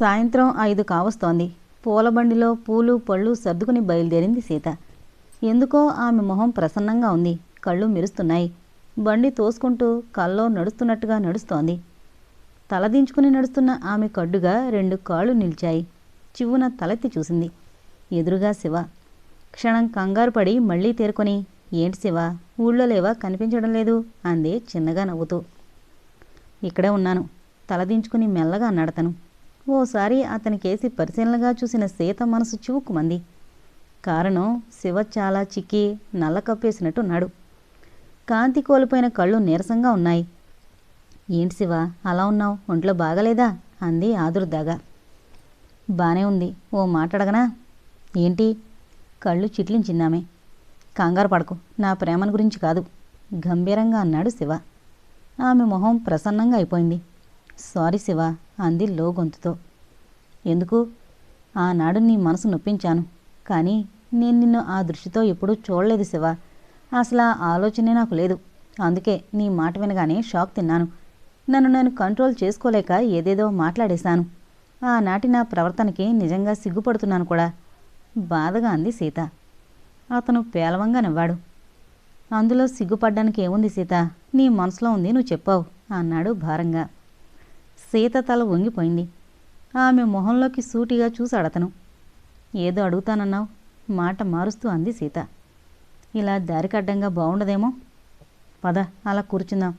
సాయంత్రం ఐదు కావస్తోంది. పూలబండిలో పూలు పళ్ళు సర్దుకుని బయలుదేరింది సీత. ఎందుకో ఆమె మొహం ప్రసన్నంగా ఉంది. కళ్ళు మెరుస్తున్నాయి. బండి తోసుకుంటూ కల్లో నడుస్తున్నట్టుగా నడుస్తోంది. తలదించుకుని నడుస్తున్న ఆమె కడ్డుగా రెండు కాళ్ళు నిలిచాయి. చివ్వున తలెత్తి చూసింది. ఎదురుగా శివ. క్షణం కంగారు పడి మళ్ళీ తేరుకొని ఏంటి శివ? ఊళ్ళో లేవా? కనిపించడం లేదు? అంది చిన్నగా నవ్వుతూ. ఇక్కడే ఉన్నాను. తలదించుకుని మెల్లగా నడతను. ఓసారి అతని కేసి పరిశీలనగా చూసిన సీత మనసు చివుక్కుమంది. కారణం శివ చాలా చిక్కి నల్ల కప్పేసినట్టున్నాడు కాంతి కోల్పోయిన కళ్ళు నీరసంగా ఉన్నాయి. ఏంటి శివ అలా ఉన్నావు? ఒంట్లో బాగలేదా? అంది ఆదుర్దాగా. బానే ఉంది. ఓ మాట అడగనా ఏంటి? కళ్ళు చిట్లించిందామె. కంగారు పడకు. నా ప్రేమను గురించి కాదు. గంభీరంగా అన్నాడు శివ. ఆమె మొహం ప్రసన్నంగా అయిపోయింది. సారీ శివ అంది లో గొంతుతో ఎందుకు? ఆనాడు నీ మనసు నొప్పించాను. కానీ నేను నిన్ను ఆ దృష్టితో ఎప్పుడూ చూడలేదు శివ. అసలు ఆ ఆలోచనే నాకు లేదు. అందుకే నీ మాట వినగానే షాక్ తిన్నాను. నన్ను నేను కంట్రోల్ చేసుకోలేక ఏదేదో మాట్లాడేశాను. ఆనాటి నా ప్రవర్తనకి నిజంగా సిగ్గుపడుతున్నాను కూడా. బాధగా అంది సీత. అతను పేలవంగా నవ్వాడు. అందులో సిగ్గుపడ్డానికి ఏముంది సీత? నీ మనసులో ఉంది నువ్వు చెప్పావు అన్నాడు భారంగా. సీత తల వంగిపోయింది. ఆమె మొహంలోకి సూటిగా చూశాడు అతను ఏదో అడుగుతానన్నావు? మాట మారుస్తూ అంది సీత. ఇలా దారికడ్డంగా బాగుండదేమో పద అలా కూర్చుందాం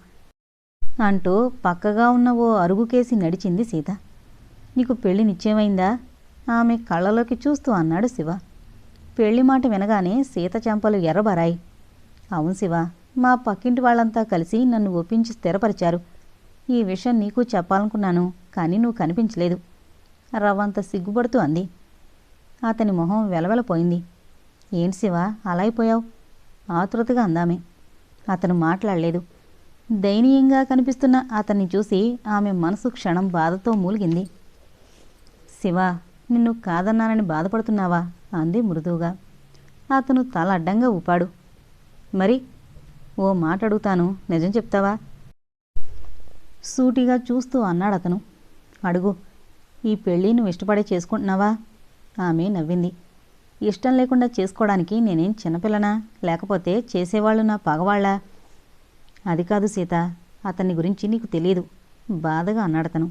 అంటూ పక్కగా ఉన్న ఓ అరుగుకేసి నడిచింది సీత. నీకు పెళ్ళి నిశ్చయమైందా? ఆమె కళ్ళలోకి చూస్తూ అన్నాడు శివ. పెళ్ళి మాట వినగానే సీత చెంపలు ఎర్రబరాయి. అవును శివ మా పక్కింటి వాళ్ళంతా కలిసి నన్ను ఒప్పించి స్థిరపరిచారు. ఈ విషయం నీకు చెప్పాలనుకున్నాను కానీ నువ్వు కనిపించలేదు. రవ్వంత సిగ్గుపడుతూ అంది. అతని మొహం వెలవెలపోయింది. ఏంటి శివ అలా అయిపోయావు? ఆతృతగా అందామే. అతను మాట్లాడలేదు. దయనీయంగా కనిపిస్తున్న అతన్ని చూసి ఆమె మనసు క్షణం బాధతో మూలిగింది. శివ నిన్ను కాదన్నానని బాధపడుతున్నావా? అంది మృదువుగా. అతను తల అడ్డంగా ఊపాడు. మరి ఓ మాట అడుగుతాను నిజం చెప్తావా? సూటిగా చూస్తూ అన్నాడు అతను. అడుగు ఈ పెళ్ళి నువ్వు ఇష్టపడే చేసుకుంటున్నావా? ఆమె నవ్వింది. ఇష్టం లేకుండా చేసుకోవడానికి నేనేం చిన్నపిల్లనా? లేకపోతే చేసేవాళ్ళు నా పగవాళ్ళా? అది కాదు సీత అతని గురించి నీకు తెలియదు బాధగా అన్నాడు అతను.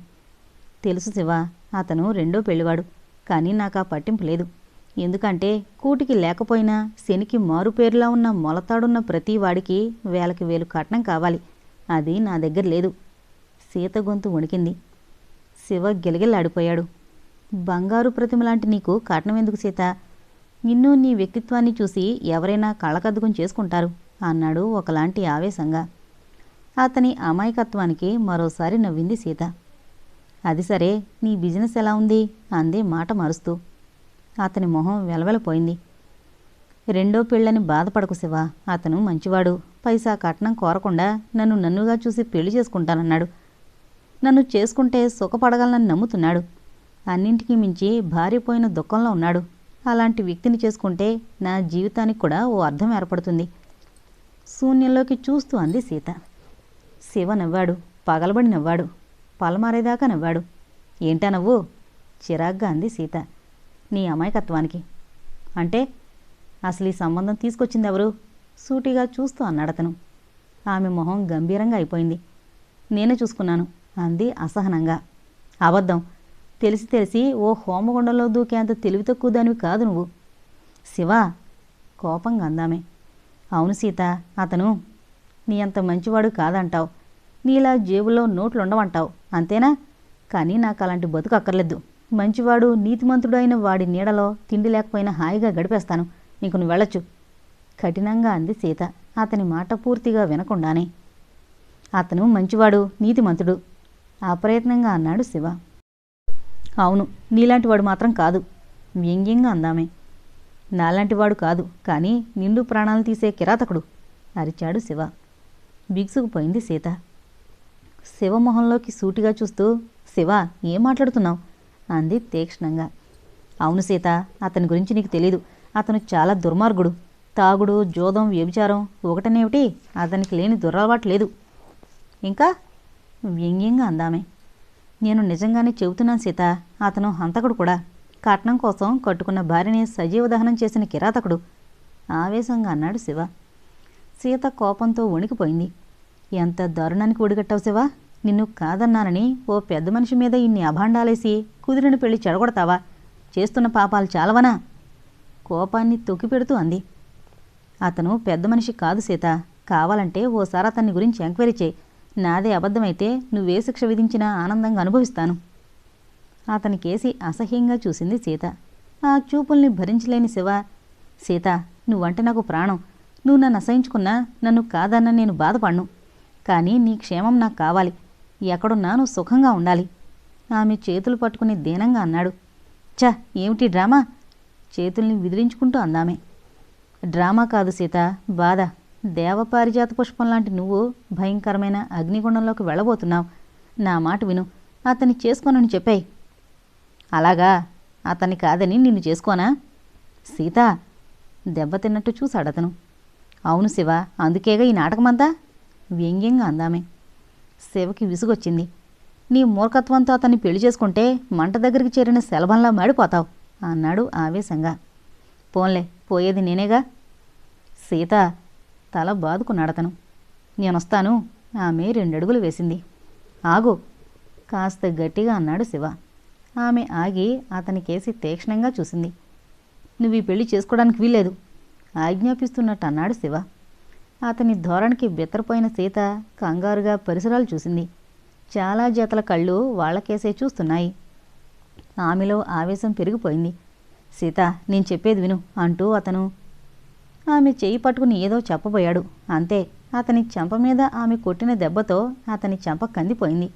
తెలుసు శివ అతను రెండో పెళ్ళివాడు కానీ నాకు ఆ పట్టింపు లేదు. ఎందుకంటే కూటికి లేకపోయినా శనికి మారు పేరులా ఉన్న మొలతాడున్న ప్రతి వాడికి వేలకి వేలు కట్నం కావాలి. అది నా దగ్గర లేదు. సీత గొంతు వణికింది. శివ గిలగిల్లాడిపోయాడు. బంగారు ప్రతిమ లాంటి నీకు కట్నం ఎందుకు సీత? నిన్ను నీ వ్యక్తిత్వాన్ని చూసి ఎవరైనా కళ్ళకద్దుకుని చేసుకుంటారు అన్నాడు ఒకలాంటి ఆవేశంగా. అతని అమాయకత్వానికి మరోసారి నవ్వింది సీత. అది సరే నీ బిజినెస్ ఎలా ఉంది? అంది మాట మారుస్తూ. అతని మొహం వెలవెలపోయింది. రెండో పెళ్ళని బాధపడకు శివ అతను మంచివాడు. పైసా కట్నం కోరకుండా నన్ను నన్నుగా చూసి పెళ్ళి చేసుకుంటానన్నాడు. నన్ను చేసుకుంటే సుఖపడగలనని నమ్ముతున్నాడు. అన్నింటికీ మించి భార్యపోయిన దుఃఖంలో ఉన్నాడు. అలాంటి వ్యక్తిని చేసుకుంటే నా జీవితానికి కూడా ఓ అర్థం ఏర్పడుతుంది. శూన్యంలోకి చూస్తూ అంది సీత. శివ నవ్వాడు పగలబడి నవ్వాడు పలమారేదాకా నవ్వాడు. ఏంటా నవ్వు? చిరాగ్గా అంది సీత. నీ అమాయకత్వానికి. అంటే అసలు ఈ సంబంధం తీసుకొచ్చింది ఎవరు సూటిగా చూస్తూ అన్నాడతను. ఆమె మొహం గంభీరంగా అయిపోయింది. నేనే చూసుకున్నాను. అంది అసహనంగా. అబద్ధం. తెలిసి తెలిసి ఓ హోమగుండంలో దూకేంత తెలివి తక్కువ దానివి కాదు నువ్వు. శివ కోపంగా అందామే. అవును సీత అతను నీ అంత మంచివాడు కాదంటావు. నీలా జేబులో నోట్లు ఉండవంటావు అంతేనా? కానీ నాకు అలాంటి బతుకు అక్కర్లేదు. మంచివాడు నీతిమంతుడు అయిన వాడి నీడలో తిండి లేకపోయినా హాయిగా గడిపేస్తాను. నీకు నువ్వు వెళ్ళొచ్చు. కఠినంగా అంది సీత. అతని మాట పూర్తిగా వినకుండానే. అతను మంచివాడు నీతిమంతుడు. అప్రయత్నంగా అన్నాడు శివ. అవును నీలాంటి వాడు మాత్రం కాదు. వ్యంగ్యంగా అందామే. నాలాంటి వాడు కాదు కానీ నిండు ప్రాణాలు తీసే కిరాతకుడు అరిచాడు శివ. బిగుసుకుపోయింది సీత. శివమొహంలోకి సూటిగా చూస్తూ శివ ఏం మాట్లాడుతున్నావు? అంది తీక్ష్ణంగా. అవును సీత అతని గురించి నీకు తెలీదు. అతను చాలా దుర్మార్గుడు. తాగుడు జోదం వ్యభిచారం ఒకటనేమిటి? అతనికి లేని దురలవాటు లేదు. ఇంకా వ్యంగ్యంగా అందామే. నేను నిజంగానే చెబుతున్నాను సీత అతను హంతకుడు కూడా. కట్నం కోసం కట్టుకున్న భార్యని సజీవ దహనం చేసిన కిరాతకుడు. ఆవేశంగా అన్నాడు శివ. సీత కోపంతో వణికిపోయింది. ఎంత దారుణానికి ఒడిగట్టావు శివ? నిన్ను కాదన్నానని ఓ పెద్ద మనిషి మీద ఇన్ని అభాండాలేసి కుదిరిన పెళ్ళి చెడగొడతావా? చేస్తున్న పాపాలు చాలవనా? కోపాన్ని తొక్కిపెడుతూ అంది. అతను పెద్ద మనిషి కాదు సీత. కావాలంటే ఓసారి అతన్ని గురించి ఎంక్వైరీ చేయి. నాదే అబద్ధమైతే నువ్వే శిక్ష విధించినా ఆనందంగా అనుభవిస్తాను. అతని కేసి అసహ్యంగా చూసింది సీత. ఆ చూపుల్ని భరించలేని శివ సీత నువ్వంటే నాకు ప్రాణం. నువ్వు నన్ను అసహించుకున్నా నన్ను కాదన్న నేను బాధపడ్ను. కానీ నీ క్షేమం నాకు కావాలి. ఎక్కడున్నా నువ్వు సుఖంగా ఉండాలి. ఆమె చేతులు పట్టుకుని దీనంగా అన్నాడు. చ ఏమిటి డ్రామా? చేతుల్ని విదిలించుకుంటూ అందామే. డ్రామా కాదు సీత బాధ. దేవపారిజాత పుష్పం లాంటి నువ్వు భయంకరమైన అగ్నిగుండంలోకి వెళ్ళబోతున్నావు. నా మాట విను. అతన్ని చేసుకోనని చెప్పాయి. అలాగా? అతన్ని కాదని నిన్ను చేసుకోనా? సీత దెబ్బతిన్నట్టు చూశాడు అతను. అవును శివ అందుకేగా ఈ నాటకమంతా? వ్యంగ్యంగా అందామే. శివకి విసుగొచ్చింది. నీ మూర్ఖత్వంతో అతన్ని పెళ్ళి చేసుకుంటే మంట దగ్గరికి చేరిన శలభంలా మాడిపోతావు అన్నాడు ఆవేశంగా. పోన్లే పోయేది నేనేగా? సీత తల బాదుకున్నాడతను నేనొస్తాను. ఆమె రెండడుగులు వేసింది. ఆగు. కాస్త గట్టిగా అన్నాడు శివ. ఆమె ఆగి అతనికేసి తీక్షణంగా చూసింది. నువ్వు ఈ పెళ్ళి చేసుకోవడానికి వీల్లేదు. ఆజ్ఞాపిస్తున్నట్టు అన్నాడు శివ. అతని ధోరణికి బెత్తరపోయిన సీత కంగారుగా పరిసరాలు చూసింది. చాలా జతల కళ్ళు వాళ్ళకేసే చూస్తున్నాయి. ఆమెలో ఆవేశం పెరిగిపోయింది. సీత నేను చెప్పేది విను అంటూ అతను ఆమె చేయి పట్టుకుని ఏదో చెప్పబోయాడు. అంతే అతని చెంప మీద ఆమె కొట్టిన దెబ్బతో అతని చెంప కందిపోయింది.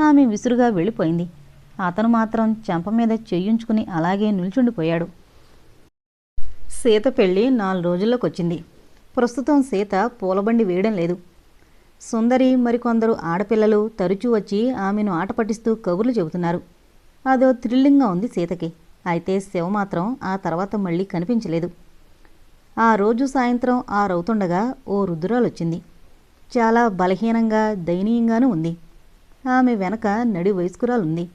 ఆమె విసురుగా వెళ్ళిపోయింది. అతను మాత్రం చెంప మీద చేయించుకుని అలాగే నిల్చుండిపోయాడు. సీత పెళ్ళి నాలుగు రోజుల్లోకి వచ్చింది ప్రస్తుతం సీత పూలబండి వేయడం లేదు. సుందరి మరికొందరు ఆడపిల్లలు తరచూ వచ్చి ఆమెను ఆట పట్టిస్తూ కబుర్లు చెబుతున్నారు. అదో థ్రిల్లింగ్గా ఉంది సీతకి. అయితే శివ మాత్రం ఆ తర్వాత మళ్ళీ కనిపించలేదు. ఆ రోజు సాయంత్రం ఆరవుతుండగా ఓ రుద్రాలొచ్చింది. చాలా బలహీనంగా దయనీయంగానూ ఉంది. ఆమె వెనక నడి వయస్కురాలుంది.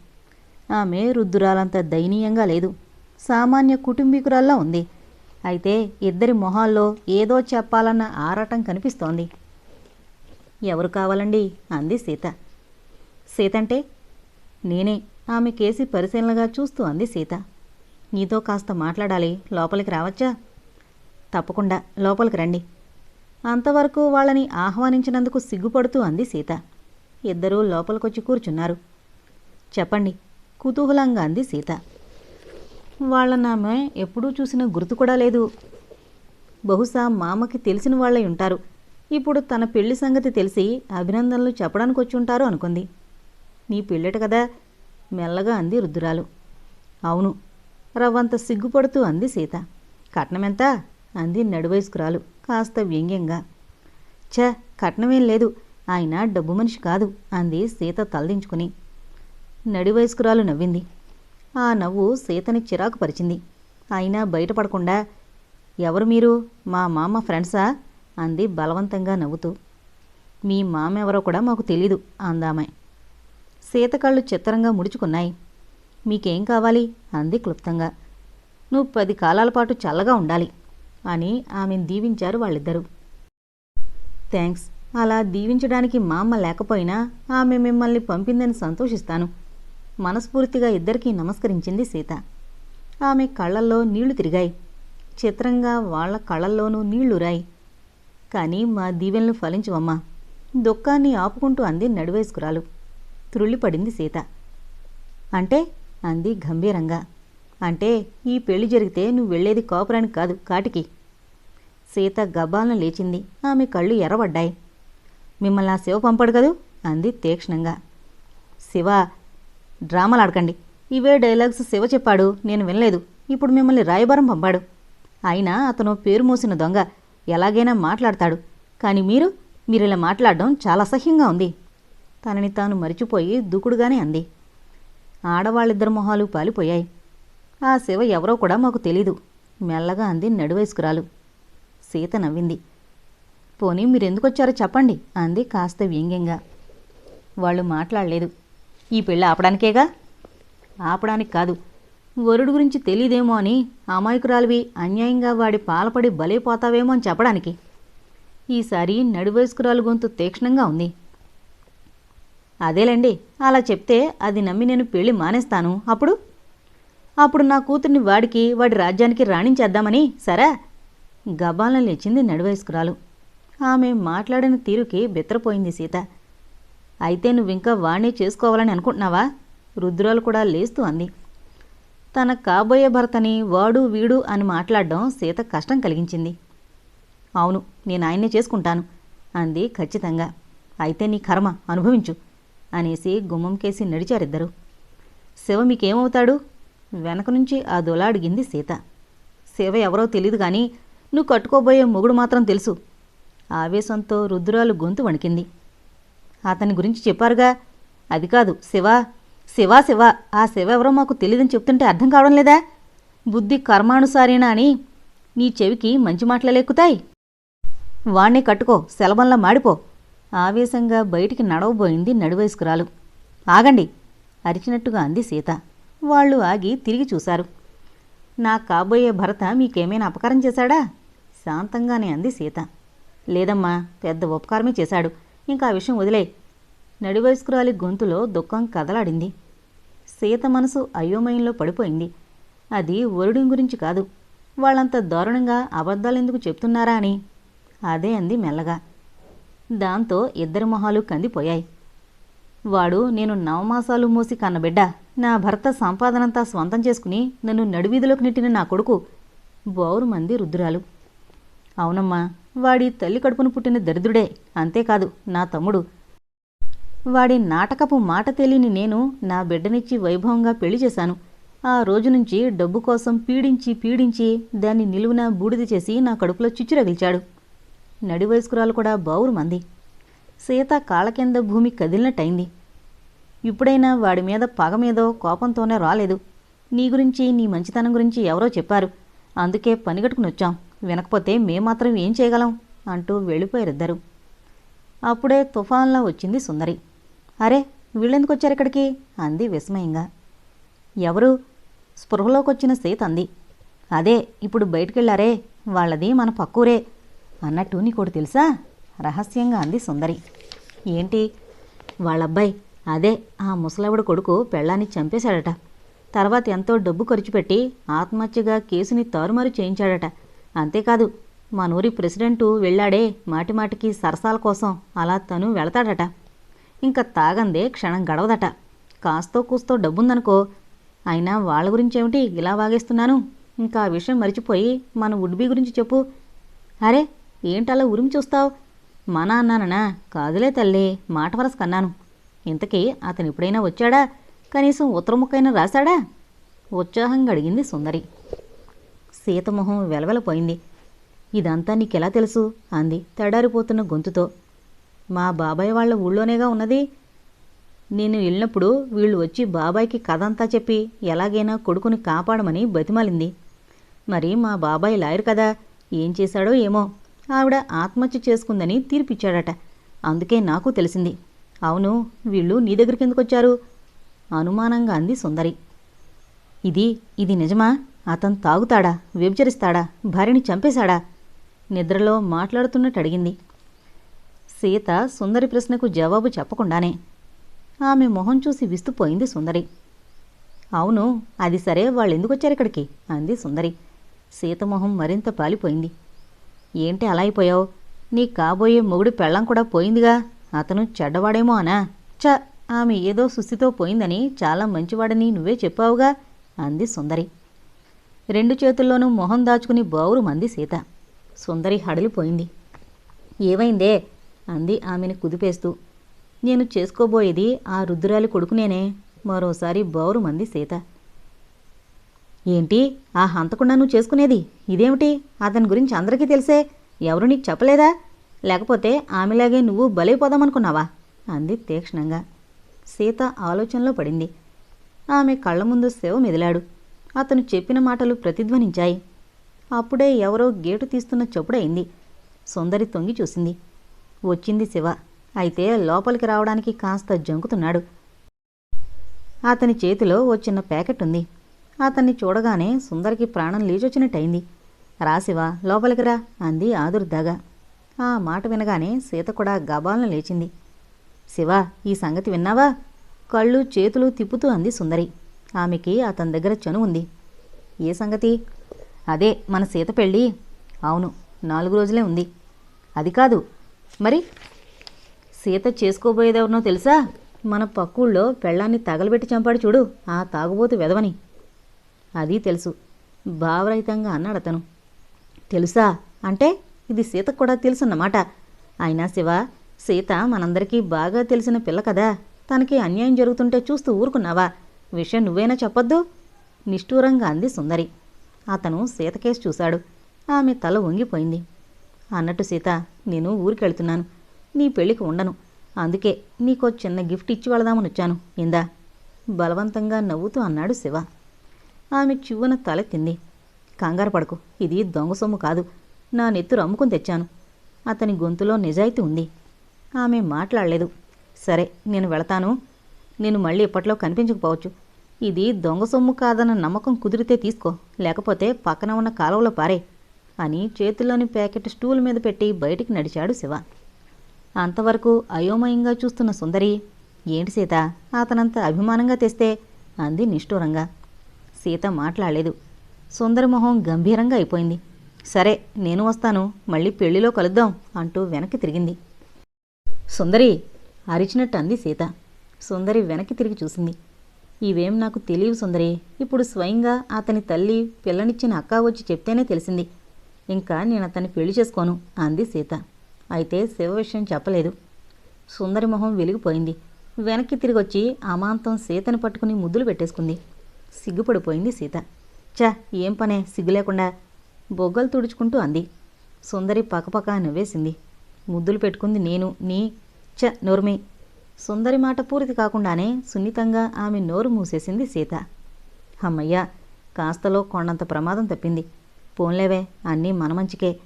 ఆమె రుద్దురాలంత దయనీయంగా లేదు. సామాన్య కుటుంబీకురాల్లా ఉంది. అయితే ఇద్దరి మొహాల్లో ఏదో చెప్పాలన్న ఆరాటం కనిపిస్తోంది. ఎవరు కావాలండి? అంది సీత. సీత అంటే నేనే. ఆమె కేసి పరిశీలనగా చూస్తూ అంది సీత. నీతో కాస్త మాట్లాడాలి. లోపలికి రావచ్చా? తప్పకుండా లోపలికి రండి. అంతవరకు వాళ్ళని ఆహ్వానించినందుకు సిగ్గుపడుతూ అంది సీత. ఇద్దరూ లోపలికొచ్చి కూర్చున్నారు. చెప్పండి కుతూహలంగా అంది సీత. వాళ్ళనామె ఎప్పుడూ చూసిన గుర్తు కూడా లేదు. బహుశా మామకి తెలిసిన వాళ్ళై ఉంటారు. ఇప్పుడు తన పెళ్ళి సంగతి తెలిసి అభినందనలు చెప్పడానికి వచ్చి ఉంటారు అనుకుంది. నీ పెళ్ళట కదా? మెల్లగా అంది రుద్రాలు అవును రవ్వంత సిగ్గుపడుతూ అంది సీత. కట్నమెంత? అంది నడువయస్కురాలు కాస్త వ్యంగ్యంగా. ఛ కట్నమేం లేదు. ఆయన డబ్బు మనిషి కాదు అంది సీత తలదించుకుని. నడివయస్కురాలు నవ్వింది. ఆ నవ్వు సీతని చిరాకు పరిచింది. అయినా బయటపడకుండా ఎవరు మీరు? మా మామ ఫ్రెండ్సా? అంది బలవంతంగా నవ్వుతూ. మీ మామ ఎవరో కూడా మాకు తెలీదు అందామె. సీత కళ్ళు చిత్రంగా ముడుచుకున్నాయి. మీకేం కావాలి? అంది క్లుప్తంగా. నువ్వు పది కాలాల పాటు చల్లగా ఉండాలి. అని ఆమెను దీవించారు వాళ్ళిద్దరూ. థ్యాంక్స్ అలా దీవించడానికి మా అమ్మ లేకపోయినా ఆమె మిమ్మల్ని పంపిందని సంతోషిస్తాను. మనస్ఫూర్తిగా ఇద్దరికీ నమస్కరించింది సీత. ఆమె కళ్ళల్లో నీళ్ళు తిరిగాయి. చిత్రంగా వాళ్ళ కళ్ళల్లోనూ నీళ్ళురాయి కానీ మా దీవెనలు ఫలించవమ్మా. దుఃఖాన్ని ఆపుకుంటూ అంది నడివేసుకురాలు. త్రుళ్ళిపడింది సీత. అంటే? అంది గంభీరంగా. అంటే ఈ పెళ్ళి జరిగితే నువ్వు వెళ్ళేది కాపురానికి కాదు కాటికి. సీత గబ్బాలను లేచింది. ఆమె కళ్ళు ఎర్రబడ్డాయి. మిమ్మల్ని ఆ శివ పంపాడు కదూ? అంది తీక్షణంగా. శివ డ్రామాలాడకండి. ఇవే డైలాగ్స్ శివ చెప్పాడు. నేను వినలేదు. ఇప్పుడు మిమ్మల్ని రాయబారం పంపాడు. అయినా అతను పేరు మోసిన దొంగ. ఎలాగైనా మాట్లాడతాడు. కానీ మీరు మీరు ఇలా మాట్లాడడం చాలా అసహ్యంగా ఉంది. తనని తాను మరిచిపోయి దూకుడుగానే అంది. ఆడవాళ్ళిద్దరు మొహాలు పాలిపోయాయి. ఆ శివ ఎవరో కూడా మాకు తెలీదు. మెల్లగా అంది నడువయస్కురాలు సీత నవ్వింది. పోనీ మీరెందుకు వచ్చారో చెప్పండి అంది కాస్త వ్యంగ్యంగా. వాళ్ళు మాట్లాడలేదు. ఈ పెళ్ళి ఆపడానికేగా? ఆపడానికి కాదు. వరుడు గురించి తెలీదేమో అని అమాయకురాలివి అన్యాయంగా వాడి పాలపడి బలైపోతావేమో అని చెప్పడానికి. ఈసారి నడివయస్కురాలు గొంతు తీక్షణంగా ఉంది. అదేలేండి అలా చెప్తే అది నమ్మి నేను పెళ్ళి మానేస్తాను. అప్పుడు? అప్పుడు నా కూతుర్ని వాడికి వాడి రాజ్యానికి రాణించేద్దామని సరే. గబాలను లేచింది నడివయస్కురాలు ఆమె మాట్లాడిన తీరుకి బెత్తరపోయింది సీత. అయితే నువ్వింకా వాణ్ణే చేసుకోవాలని అనుకుంటున్నావా? రుద్రాలు కూడా లేస్తూ అంది. తన కాబోయే భర్తని వాడు వీడు అని మాట్లాడడం సీత కష్టం కలిగించింది. అవును నేను ఆయన్నే చేసుకుంటాను అంది ఖచ్చితంగా. అయితే నీ కర్మ అనుభవించు అనేసి గుమ్మంకేసి నడిచారిద్దరు. శివ మీకేమవుతాడు? వెనక నుంచి ఆ దొల అడిగింది సీత. శివ ఎవరో తెలియదు కానీ నువ్వు కట్టుకోబోయే మొగుడు మాత్రం తెలుసు. ఆవేశంతో రుద్రాలు గొంతు వణికింది. అతని గురించి చెప్పారుగా అది కాదు శివ శివ శివ ఆ శివ ఎవరో మాకు తెలియదని చెప్తుంటే అర్థం కావడం లేదా? బుద్ధి కర్మానుసారేనా అని నీ చెవికి మంచి మాటలెక్కుతాయి వాణ్ణి కట్టుకో శలభంలా మాడిపో. ఆవేశంగా బయటికి నడవబోయింది నడివయస్కురాలు. ఆగండి అరిచినట్టుగా అంది సీత. వాళ్ళు ఆగి తిరిగి చూశారు. నా కాబోయే భర్త మీకేమైనా అపకారం చేశాడా? శాంతంగానే అంది సీత. లేదమ్మా పెద్ద ఉపకారమే చేశాడు. ఇంకా ఆ విషయం వదిలే నడివయస్కురాలి గొంతులో దుఃఖం కదలాడింది. సీత మనసు అయోమయంలో పడిపోయింది. అది వరుడిని గురించి కాదు. వాళ్ళంత దారుణంగా అబద్ధాలెందుకు చెప్తున్నారా అని? అదే అంది మెల్లగా. దాంతో ఇద్దరి మొహాలు కందిపోయాయి. వాడు నేను నవమాసాలు మూసి కన్నబిడ్డా? నా భర్త సంపాదనంతా స్వంతం చేసుకుని నన్ను నడివీధిలోకి నెట్టిన నా కొడుకు బౌరు మంది రుద్రాలు. అవునమ్మా వాడి తల్లి కడుపును పుట్టిన దరిద్రుడే అంతేకాదు నా తమ్ముడు. వాడి నాటకపు మాట తెలియని నేను నా బిడ్డనిచ్చి వైభవంగా పెళ్ళి చేశాను. ఆ రోజు నుంచి డబ్బు కోసం పీడించి పీడించి దాన్ని నిలువున బూడిద చేసి నా కడుపులో చిచ్చు రగిల్చాడు నడి వయస్కురాలు కూడా బావురు మంది. సీత కాళ్ళ కింద భూమి కదిలినట్టయింది. ఇప్పుడైనా వాడి మీద పగ మీదో కోపంతోనే రాలేదు. నీ గురించి నీ మంచితనం గురించి ఎవరో చెప్పారు. అందుకే పనిగట్టుకుని వచ్చాం. వినకపోతే మేం మాత్రం ఏం చేయగలం? అంటూ వెళ్ళిపోయారిద్దరు. అప్పుడే తుఫాన్లా వచ్చింది సుందరి. అరే వీళ్ళెందుకు వచ్చారు ఇక్కడికి? అంది విస్మయంగా. ఎవరు? స్పృహలోకి వచ్చిన సీత అంది. అదే ఇప్పుడు బయటికెళ్ళారే. వాళ్ళది మన పక్కూరే. అన్నట్టు నీకోటి తెలుసా? రహస్యంగా అంది సుందరి. ఏంటి? వాళ్ళబ్బాయి అదే ఆ ముసలావిడ కొడుకు పెళ్ళాన్ని చంపేశాడట. తర్వాత ఎంతో డబ్బు ఖర్చు పెట్టి ఆత్మహత్యగా కేసుని తారుమారు చేయించాడట. అంతేకాదు మా నూరి ప్రెసిడెంటు వెళ్ళాడే మాటిమాటికి సరసాల కోసం అలా తను వెళతాడట. ఇంకా తాగందే క్షణం గడవదట. కాస్తో కూస్తో డబ్బుందనుకో అయినా వాళ్ళ గురించేమిటి ఇలా వాగేస్తున్నాను? ఇంకా ఆ విషయం మర్చిపోయి మన ఉడ్బీ గురించి చెప్పు. అరే ఏంటలా ఉరిమి చూస్తావు? మా నాన్నాననా కాదులే తల్లి మాట వరస కన్నాను ఇంతకీ అతను ఎప్పుడైనా వచ్చాడా? కనీసం ఉత్తరముఖైనా రాశాడా? ఉత్సాహంగా అడిగింది సుందరి. సీతమొహం వెలవెలపోయింది. ఇదంతా నీకెలా తెలుసు? అంది తడారిపోతున్న గొంతుతో. మా బాబాయ్ వాళ్ళ ఊళ్ళోనేగా ఉన్నది? నేను వెళ్ళినప్పుడు వీళ్ళు వచ్చి బాబాయ్కి కథంతా చెప్పి ఎలాగైనా కొడుకుని కాపాడమని బతిమాలింది. మరి మా బాబాయ్ లాయర్ కదా? ఏం చేశాడో ఏమో? ఆవిడ ఆత్మహత్య చేసుకుందని తీర్పిచ్చాడట. అందుకే నాకు తెలిసింది. అవును వీళ్ళు నీ దగ్గరికి ఎందుకు వచ్చారు? అనుమానంగా అంది సుందరి. ఇది ఇది నిజమా? అతను తాగుతాడా? వ్యభిచరిస్తాడా? భార్యని చంపేశాడా? నిద్రలో మాట్లాడుతున్నట్టు అడిగింది. సీత సుందరి ప్రశ్నకు జవాబు చెప్పకుండానే ఆమె మొహం చూసి విస్తుపోయింది సుందరి. అవును అది సరే వాళ్ళు ఎందుకు వచ్చారు ఇక్కడికి? అంది సుందరి. సీత మొహం మరింత పాలిపోయింది. ఏంటి అలా అయిపోయావు? నీ కాబోయే మొగుడు పెళ్ళం కూడా పోయిందిగా? అతను చెడ్డవాడేమో అనా? చ ఆమె ఏదో సుస్థితో పోయిందని చాలా మంచివాడని నువ్వే చెప్పావుగా అంది సుందరి. రెండు చేతుల్లోనూ మొహం దాచుకుని బావురు మంది సీత. సుందరి హడలిపోయింది. ఏమైందే? అంది ఆమెను కుదిపేస్తూ. నేను చేసుకోబోయేది ఆ రుద్రాలి కొడుకునేనే మరోసారి బౌరు మంది సీత. ఏంటి? ఆ హంతకుండా నువ్వు చేసుకునేది? ఇదేమిటి? అతని గురించి అందరికీ తెలిసే? ఎవరు నీకు చెప్పలేదా? లేకపోతే ఆమెలాగే నువ్వు బలైపోదామనుకున్నావా అంది తీక్షణంగా. సీత ఆలోచనలో పడింది. ఆమె కళ్ళ ముందు శివ మెదిలాడు. అతను చెప్పిన మాటలు ప్రతిధ్వనించాయి. అప్పుడే ఎవరో గేటు తీస్తున్న చొప్పుడైంది సుందరి తొంగి చూసింది. వచ్చింది శివ. అయితే లోపలికి రావడానికి కాస్త జంకుతున్నాడు. అతని చేతిలో ఓ చిన్న ప్యాకెట్ ఉంది. అతన్ని చూడగానే సుందరికి ప్రాణం లేచొచ్చినట్టయింది. రాశివా లోపలికి రా అంది ఆదుర్దాగా. ఆ మాట వినగానే సీత కూడా గబాలను లేచింది. శివ ఈ సంగతి విన్నావా? కళ్ళు చేతులు తిప్పుతూ అంది సుందరి. ఆమెకి అతని దగ్గర చను ఉంది. ఏ సంగతి? అదే మన సీత పెళ్ళి. అవును నాలుగు రోజులే ఉంది. అది కాదు. మరి? సీత చేసుకోబోయేదెవరినో తెలుసా? మన పక్కూళ్ళో పెళ్ళాన్ని తగలబెట్టి చంపాడు చూడు ఆ తాగుబోతు వెదవని అది తెలుసు. భావరహితంగా అన్నాడు అతను తెలుసా? అంటే? ఇది సీతకు కూడా తెలుసన్నమాట. అయినా శివ సీత మనందరికీ బాగా తెలిసిన పిల్ల కదా. తనకి అన్యాయం జరుగుతుంటే చూస్తూ ఊరుకున్నావా? విషయం నువ్వైనా చెప్పొద్దు? నిష్ఠూరంగా అంది సుందరి. అతను సీతకేసి చూశాడు. ఆమె తల వంగిపోయింది. అన్నట్టు సీత నేను ఊరికెళ్తున్నాను. నీ పెళ్ళికి ఉండను. అందుకే నీకో చిన్న గిఫ్ట్ ఇచ్చి వెళదామని వచ్చాను ఇందా? బలవంతంగా నవ్వుతూ అన్నాడు శివ. ఆమె చివ్వున తలెత్తింది. కంగారు పడకు. ఇది దొంగ సొమ్ము కాదు. నా నెత్తురు అమ్ముకుని తెచ్చాను. అతని గొంతులో నిజాయితీ ఉంది. ఆమె మాట్లాడలేదు. సరే నేను వెళతాను. నేను మళ్ళీ ఇప్పట్లో కనిపించకపోవచ్చు. ఇది దొంగ సొమ్ము కాదన్న నమ్మకం కుదిరితే తీసుకో. లేకపోతే పక్కన ఉన్న కాలువలో పారే అని చేతిలోని ప్యాకెట్ స్టూల్ మీద పెట్టి బయటికి నడిచాడు శివ. అంతవరకు అయోమయంగా చూస్తున్న సుందరి ఏంటి సీత అతనంత అభిమానంగా తెస్తే? అంది నిష్ఠూరంగా. సీత మాట్లాడలేదు. సుందరి మొహం గంభీరంగా అయిపోయింది. సరే నేను వస్తాను. మళ్ళీ పెళ్ళిలో కలుద్దాం అంటూ వెనక్కి తిరిగింది. సుందరి అరిచినట్టు అంది సీత. సుందరి వెనక్కి తిరిగి చూసింది. ఇవేం నాకు తెలియవు సుందరి. ఇప్పుడు స్వయంగా అతని తల్లి పిల్లనిచ్చిన అక్క వచ్చి చెప్తేనే తెలిసింది. ఇంకా నేను అతన్ని పెళ్ళి చేసుకోను అంది సీత. అయితే శివ విషయం చెప్పలేదు. సుందరి మొహం వెలిగిపోయింది. వెనక్కి తిరిగొచ్చి అమాంతం సీతని పట్టుకుని ముద్దులు పెట్టేసుకుంది. సిగ్గుపడిపోయింది సీత. చ ఏం పనే? సిగ్గు లేకుండా బొగ్గలు తుడుచుకుంటూ అంది. సుందరి పకపక నవ్వేసింది. ముద్దులు పెట్టుకుంది నేను నీ చ నోర్మి. సుందరి మాట పూర్తి కాకుండానే సున్నితంగా ఆమె నోరు మూసేసింది సీత. అమ్మయ్య కాస్తలో కొండంత ప్రమాదం తప్పింది. పోన్లేవే అన్నీ మన మంచికే.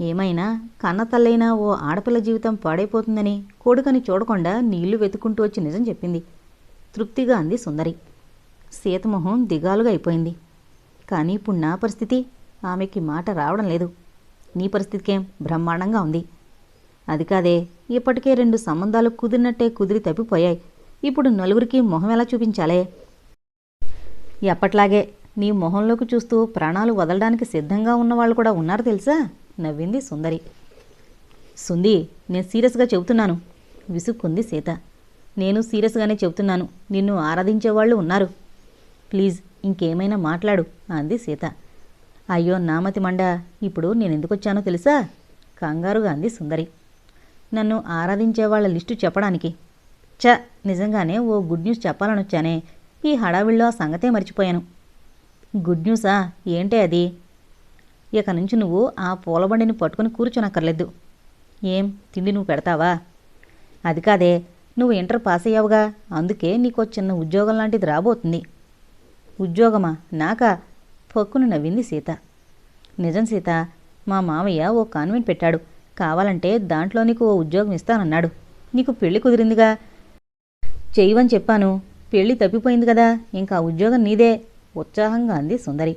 ఏమైనా కన్న తల్లైనా ఓ ఆడపిల్ల జీవితం పాడైపోతుందని కొడుకని చూడకుండా నీళ్ళు వెతుకుంటూ వచ్చి నిజం చెప్పింది. తృప్తిగా అంది సుందరి. సీతమొహం దిగాలుగా అయిపోయింది. కానీ ఇప్పుడు నా పరిస్థితి? ఆమెకి మాట రావడం లేదు. నీ పరిస్థితికేం బ్రహ్మాండంగా ఉంది. అది కాదే ఇప్పటికే రెండు సంబంధాలు కుదిరినట్టే కుదిరి తప్పిపోయాయి. ఇప్పుడు నలుగురికి మొహం ఎలా చూపించాలే? ఎప్పట్లాగే నీ మొహంలోకి చూస్తూ ప్రాణాలు వదలడానికి సిద్ధంగా ఉన్నవాళ్ళు కూడా ఉన్నారు తెలుసా? నవ్వింది సుందరి. సుంది నేను సీరియస్గా చెబుతున్నాను. విసుక్కుంది సీత. నేను సీరియస్గానే చెబుతున్నాను. నిన్ను ఆరాధించేవాళ్ళు ఉన్నారు. ప్లీజ్ ఇంకేమైనా మాట్లాడు అంది సీత. అయ్యో నామతి మండ ఇప్పుడు నేను ఎందుకు వచ్చానో తెలుసా? కంగారుగా అంది సుందరి. నన్ను ఆరాధించే వాళ్ళ లిస్టు చెప్పడానికి. చ నిజంగానే ఓ గుడ్ న్యూస్ చెప్పాలని వచ్చానే ఈ హడావిడిలో ఆ సంగతే మర్చిపోయాను. గుడ్ న్యూసా? ఏంటే అది? ఇక నుంచి నువ్వు ఆ పూలబండిని పట్టుకుని కూర్చోనక్కర్లేదు. ఏం తిండి నువ్వు పెడతావా? అది కాదే నువ్వు ఇంటర్ పాస్ అయ్యావుగా అందుకే నీకు చిన్న ఉద్యోగం లాంటిది రాబోతుంది. ఉద్యోగమా? నాకా? పొక్కును నవ్వింది సీత. నిజం సీత మా మామయ్య ఓ కాన్వెంట్ పెట్టాడు. కావాలంటే దాంట్లో నీకు ఓ ఉద్యోగం ఇస్తానన్నాడు. నీకు పెళ్ళి కుదిరిందిగా. చెయ్యవని చెప్పాను. పెళ్ళి తప్పిపోయింది కదా. ఇంకా ఉద్యోగం నీదే. ఉత్సాహంగా అంది సుందరి.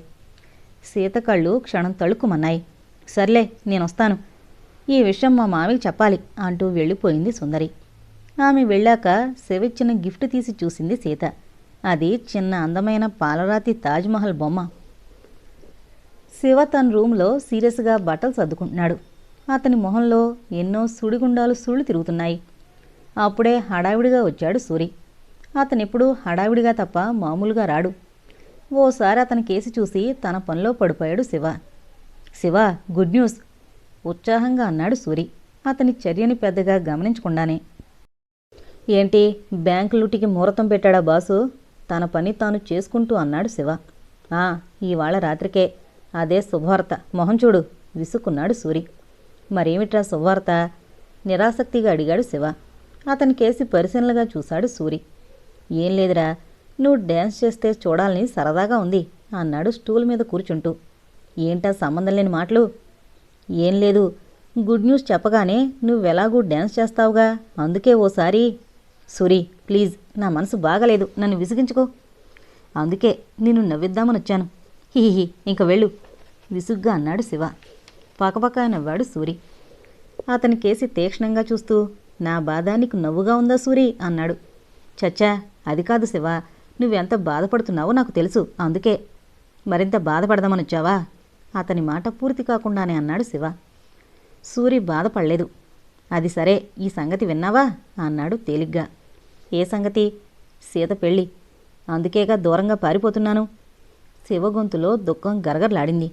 సీత కళ్ళు క్షణం తళుక్కుమన్నాయి. సర్లే నేను వస్తాను ఈ విషయం మా మామయ్యకి చెప్పాలి అంటూ వెళ్ళిపోయింది సుందరి. ఆమె వెళ్ళాక శివిచ్చిన గిఫ్ట్ తీసి చూసింది సీత. అది చిన్న అందమైన పాలరాతి తాజ్మహల్ బొమ్మ. శివ తన రూమ్లో సీరియస్గా బట్టలు సర్దుకుంటున్నాడు. అతని మొహంలో ఎన్నో సుడిగుండాలు సుళ్ళు తిరుగుతున్నాయి. అప్పుడే హడావిడిగా వచ్చాడు సూరి. అతనెప్పుడు హడావిడిగా తప్ప మామూలుగా రాడు. ఓసారి అతని కేసి చూసి తన పనిలో పడిపోయాడు శివ. Shiva good news! ఉత్సాహంగా అన్నాడు సూరి. అతని చర్యని పెద్దగా గమనించకుండానే. ఏంటి బ్యాంకు లూటికి ముహూర్తం పెట్టాడా బాసు? తన పని తాను చేసుకుంటూ అన్నాడు శివ. ఆ ఇవాళ రాత్రికే. అదే శుభవార్త. మొహం చూడు విసుక్కున్నాడు సూరి. మరేమిట్రా శుభవార్త? నిరాసక్తిగా అడిగాడు శివ. అతని కేసి పరిశీలనగా చూశాడు సూరి. ఏం లేదురా నువ్వు డ్యాన్స్ చేస్తే చూడాలని సరదాగా ఉంది అన్నాడు స్టూల్ మీద కూర్చుంటూ. ఏంటా సంబంధం లేని మాటలు? ఏం లేదు గుడ్ న్యూస్ చెప్పగానే నువ్వెలాగూ డ్యాన్స్ చేస్తావుగా? అందుకే ఓసారి. సూరి ప్లీజ్ నా మనసు బాగలేదు. నన్ను విసిగించుకో. అందుకే నిన్ను నవ్విద్దామని వచ్చాను. హీహీ ఇంక వెళ్ళు. విసుగ్గా అన్నాడు శివ. పక్కపక్క నవ్వాడు సూరి. అతని కేసి తీక్షణంగా చూస్తూ నా బాధ నీకు నవ్వుగా ఉందా సూరి? అన్నాడు. చచ్చా అది కాదు శివ. నువ్వెంత బాధపడుతున్నావో నాకు తెలుసు అందుకే. మరింత బాధపడదామని వచ్చావా అతని మాట పూర్తి కాకుండానే అన్నాడు శివ. సూరి బాధపడలేదు. అది సరే ఈ సంగతి విన్నావా? అన్నాడు తేలిగ్గా. ఏ సంగతి? సీత పెళ్ళి. అందుకేగా దూరంగా పారిపోతున్నాను. శివగొంతులో దుఃఖం గరగరలాడింది.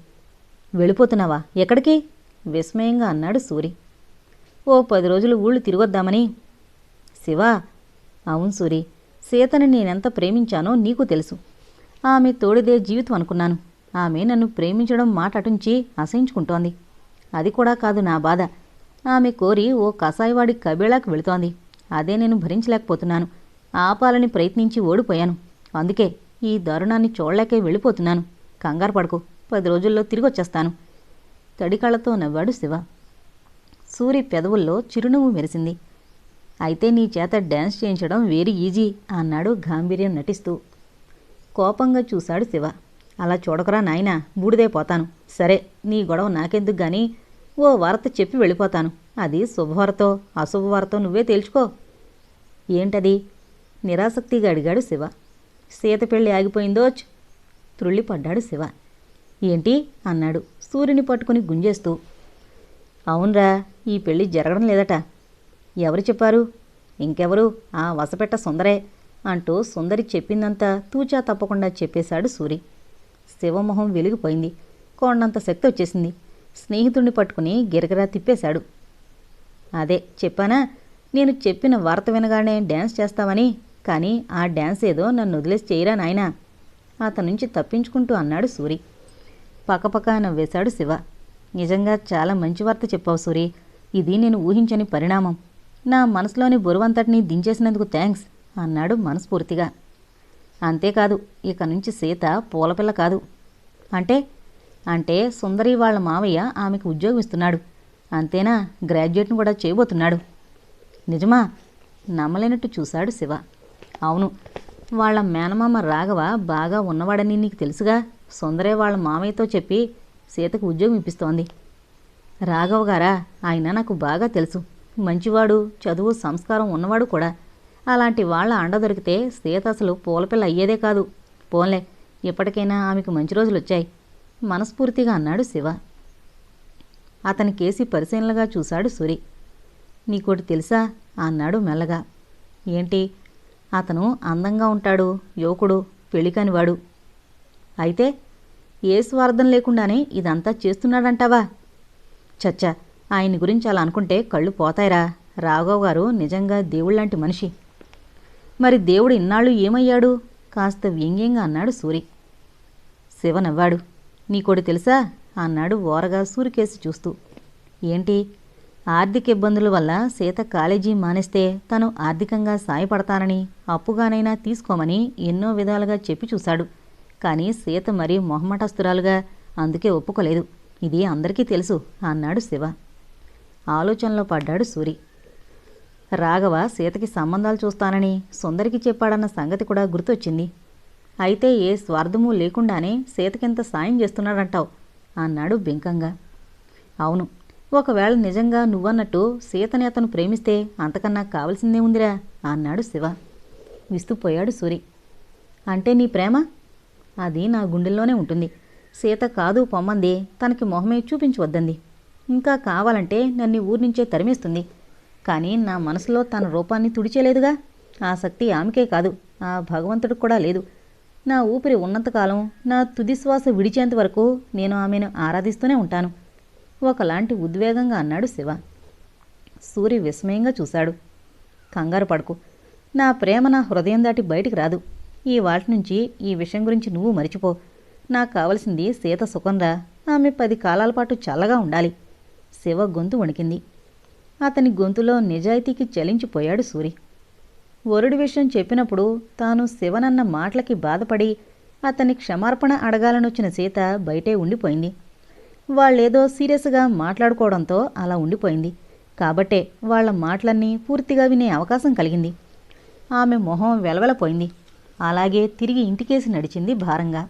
వెళ్ళిపోతున్నావా? ఎక్కడికి? విస్మయంగా అన్నాడు సూరి. ఓ పది రోజులు ఊళ్ళు తిరిగొద్దామని. శివ? అవును సూరి. సీతని నేనెంత ప్రేమించానో నీకు తెలుసు. ఆమె తోడిదే జీవితం అనుకున్నాను. ఆమె నన్ను ప్రేమించడం మాట అటుంచి అసహించుకుంటోంది. అది కూడా కాదు నా బాధ. ఆమె కోరి ఓ కసాయివాడి కబేళాకు వెళుతోంది. అదే నేను భరించలేకపోతున్నాను. ఆపాలని ప్రయత్నించి ఓడిపోయాను. అందుకే ఈ దారుణాన్ని చూడలేకే వెళ్ళిపోతున్నాను. కంగారు పడకు. పది రోజుల్లో తిరిగి వచ్చేస్తాను తడికాళ్ళతో నవ్వాడు శివ. సూరి పెదవుల్లో చిరునవ్వు మెరిసింది. అయితే నీ చేత డ్యాన్స్ చేయించడం వెరీ ఈజీ అన్నాడు గాంభీర్యం నటిస్తూ. కోపంగా చూశాడు శివ. అలా చూడకరా నాయనా బూడిదే పోతాను. సరే నీ గొడవ నాకెందుకు గాని ఓ వార్త చెప్పి వెళ్ళిపోతాను. అది శుభవార్తో అశుభవార్తో నువ్వే తేల్చుకో. ఏంటది? నిరాసక్తిగా అడిగాడు శివ. సీత పెళ్ళి ఆగిపోయిందో త్రుళ్ళిపడ్డాడు శివ. ఏంటి? అన్నాడు. సూర్యుని పట్టుకుని గుంజేస్తూ. అవునరా ఈ పెళ్ళి జరగడం లేదట. ఎవరు చెప్పారు? ఇంకెవరు? ఆ వసపెట్ట సుందరే అంటూ సుందరి చెప్పిందంతా తూచా తప్పకుండా చెప్పేశాడు సూరి. శివమొహం వెలిగిపోయింది. కొండంత శక్తి వచ్చేసింది. స్నేహితుడిని పట్టుకుని గిరగిరా తిప్పేశాడు. అదే చెప్పానా? నేను చెప్పిన వార్త వినగానే డ్యాన్స్ చేస్తావని కానీ ఆ డ్యాన్స్ ఏదో నన్ను వదిలేసి చేయరా నాయనా? అతని నుంచి తప్పించుకుంటూ అన్నాడు సూరి. పక్కపక్క నవ్వేశాడు శివ. నిజంగా చాలా మంచి వార్త చెప్పావు సూరి. ఇది నేను ఊహించని పరిణామం. నా మనసులోని బరువంతటిని దించేసినందుకు థ్యాంక్స్ అన్నాడు మనస్ఫూర్తిగా. అంతేకాదు ఇక నుంచి సీత పూలపిల్ల కాదు. అంటే? అంటే సుందరి వాళ్ళ మావయ్య ఆమెకు ఉద్యోగం ఇస్తున్నాడు అంతేనా? గ్రాడ్యుయేట్ను కూడా చేయబోతున్నాడు. నిజమా? నమ్మలేనట్టు చూశాడు శివ. అవును. వాళ్ళ మేనమామ రాఘవ బాగా ఉన్నవాడని నీకు తెలుసుగా? సుందరే వాళ్ళ మామయ్యతో చెప్పి సీతకు ఉద్యోగం ఇప్పిస్తోంది. రాఘవ గారా ఆయన నాకు బాగా తెలుసు. మంచివాడు చదువు సంస్కారం ఉన్నవాడు కూడా. అలాంటి వాళ్ళ అండ దొరికితే సీత అసలు పూలపిల్ల అయ్యేదే కాదు. పోన్లే ఇప్పటికైనా ఆమెకు మంచి రోజులు వచ్చాయి మనస్ఫూర్తిగా అన్నాడు శివ. అతని కేసి పరిశీలనగా చూశాడు సూరి. నీకోటి తెలుసా? అన్నాడు మెల్లగా. ఏంటి? అతను అందంగా ఉంటాడు యువకుడు పెళ్ళికానివాడు. అయితే ఏ స్వార్థం లేకుండానే ఇదంతా చేస్తున్నాడంటావా? చచ్చా ఆయన గురించి అలా అనుకుంటే కళ్ళు పోతాయిరా. రాఘవ్ గారు నిజంగా దేవుళ్ళంటి మనిషి. మరి దేవుడు ఇన్నాళ్ళు ఏమయ్యాడు? కాస్త వ్యంగ్యంగా అన్నాడు సూరి. శివ నవ్వాడు నీకోటి తెలుసా? అన్నాడు ఓరగా సూరికేసి చూస్తూ. ఏంటి? ఆర్థిక ఇబ్బందుల వల్ల సీత కాలేజీ మానేస్తే తను ఆర్థికంగా సాయపడతానని అప్పుగానైనా తీసుకోమని ఎన్నో విధాలుగా చెప్పి చూశాడు. కానీ సీత మరీ మొహమటస్తురాలుగా అందుకే ఒప్పుకోలేదు. ఇది అందరికీ తెలుసు అన్నాడు శివ. ఆలోచనలో పడ్డాడు సూరి. రాఘవ సీతకి సంబంధాలు చూస్తానని సుందరికి చెప్పాడన్న సంగతి కూడా గుర్తొచ్చింది. అయితే ఏ స్వార్థమూ లేకుండానే సీతకింత సాయం చేస్తున్నాడంటావు? అన్నాడు బింకంగా. అవును ఒకవేళ నిజంగా నువ్వన్నట్టు సీతని అతను ప్రేమిస్తే అంతకన్నా కావలసిందే ఉందిరా అన్నాడు శివ. విస్తుపోయాడు సూరి. అంటే నీ ప్రేమ? అది నా గుండెల్లోనే ఉంటుంది. సీత కాదు పొమ్మంది తనకి మొహమే చూపించవద్దంది. ఇంకా కావాలంటే నన్ను ఊరి నుంచే తరిమేస్తుంది. కానీ నా మనసులో తన రూపాన్ని తుడిచేలేదుగా. ఆ శక్తి ఆమెకే కాదు ఆ భగవంతుడు కూడా లేదు. నా ఊపిరి ఉన్నంతకాలం నా తుది శ్వాస విడిచేంత వరకు నేను ఆమెను ఆరాధిస్తూనే ఉంటాను. ఒకలాంటి ఉద్వేగంగా అన్నాడు శివ. సూర్య విస్మయంగా చూశాడు. కంగారు పడుకు. నా ప్రేమ నా హృదయం దాటి బయటికి రాదు. ఈ వాటి నుంచి ఈ విషయం గురించి నువ్వు మరిచిపో. నాకు కావలసింది సీత సుఖంరా ఆమె పది కాలాల పాటు చల్లగా ఉండాలి. శివ గొంతు వణికింది. అతని గొంతులో నిజాయితీకి చలించిపోయాడు సూరి. వరుడి విషయం చెప్పినప్పుడు తాను శివనన్న మాటలకి బాధపడి అతని క్షమార్పణ అడగాలనొచ్చిన సీత బయటే ఉండిపోయింది. వాళ్ళేదో సీరియస్గా మాట్లాడుకోవడంతో అలా ఉండిపోయింది. కాబట్టే వాళ్ళ మాటలన్నీ పూర్తిగా వినే అవకాశం కలిగింది. ఆమె మొహం వెలవెలపోయింది. అలాగే తిరిగి ఇంటికేసి నడిచింది భారంగా.